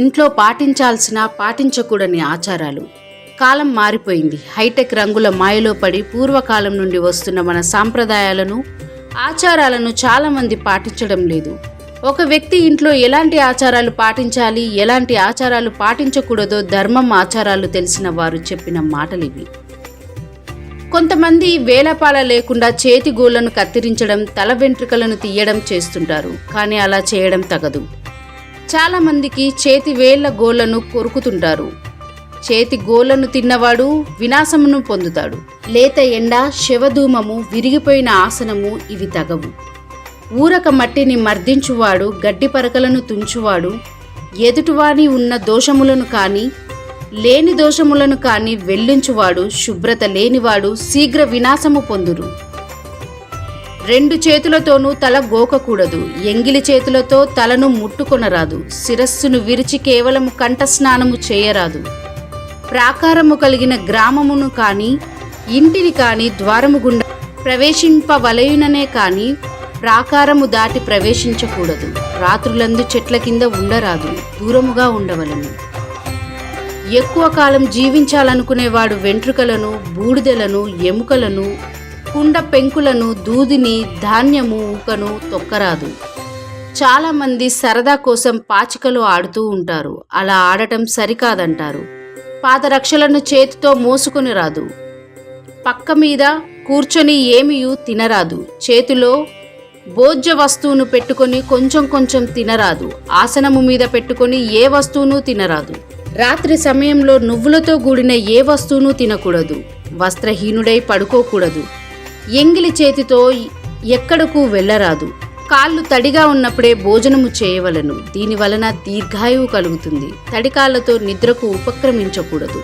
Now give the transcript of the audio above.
ఇంట్లో పాటించాల్సిన పాటించకూడని ఆచారాలు. కాలం మారిపోయింది. హైటెక్ రంగుల మాయలో పడి పూర్వకాలం నుండి వస్తున్న మన సాంప్రదాయాలను ఆచారాలను చాలామంది పాటించడం లేదు. ఒక వ్యక్తి ఇంట్లో ఎలాంటి ఆచారాలు పాటించాలి ఎలాంటి ఆచారాలు పాటించకూడదో ధర్మం ఆచారాలు తెలిసిన వారు చెప్పిన మాటలివి కొంతమంది వేలపాల లేకుండా చేతి గోళ్ళను కత్తిరించడం తల వెంట్రుకలను తీయడం చేస్తుంటారు. కానీ అలా చేయడం తగదు. చాలా మందికి చేతి వేళ్ళ గోళ్ళను కొరుకుతుంటారు. చేతి గోళ్ళను తిన్నవాడు వినాశమును పొందుతాడు. లేత ఎండ శవధూమము విరిగిపోయిన ఆసనము ఇవి తగవు. ఊరక మట్టిని మర్దించువాడు గడ్డి పరకలను తుంచువాడు ఎదుటివాని ఉన్న దోషములను కాని లేని దోషములను కాని వెల్లించువాడు శుభ్రత లేనివాడు శీఘ్ర వినాశము పొందురు. రెండు చేతులతోనూ తల గోకకూడదు. ఎంగిలి చేతులతో తలను ముట్టుకొనరాదు. శిరస్సును విరిచి కేవలము కంఠస్నానము చేయరాదు. ప్రాకారము కలిగిన గ్రామమును కాని ఇంటిని కాని ద్వారము గుండా ప్రవేశింపవలయుననే కాని ప్రాకారము దాటి ప్రవేశించకూడదు. రాత్రులందు చెట్ల కింద ఉండరాదు. దూరముగా ఉండవలను. ఎక్కువ కాలం జీవించాలనుకునేవాడు వెంట్రుకలను బూడిదలను ఎముకలను కుండ పెంకులను దూదిని ధాన్యము ఊకను తొక్కరాదు. చాలామంది సరదా కోసం పాచికలు ఆడుతూ ఉంటారు. అలా ఆడటం సరికాదంటారు. పాదరక్షలను చేతితో మోసుకొని రాదు. పక్క మీద కూర్చొని ఏమియూ తినరాదు. చేతిలో భోజ్య వస్తువును పెట్టుకొని కొంచెం కొంచెం తినరాదు. ఆసనము మీద పెట్టుకొని ఏ వస్తువును తినరాదు. రాత్రి సమయంలో నువ్వులతో కూడిన ఏ వస్తువును తినకూడదు. వస్త్రహీనుడై పడుకోకూడదు. ఎంగిలి చేతితో ఎక్కడకు వెళ్ళరాదు. కాళ్ళు తడిగా ఉన్నప్పుడే భోజనము చేయవలను. దీని వలన దీర్ఘాయువు కలుగుతుంది. తడి కాళ్ళతో నిద్రకు ఉపక్రమించకూడదు.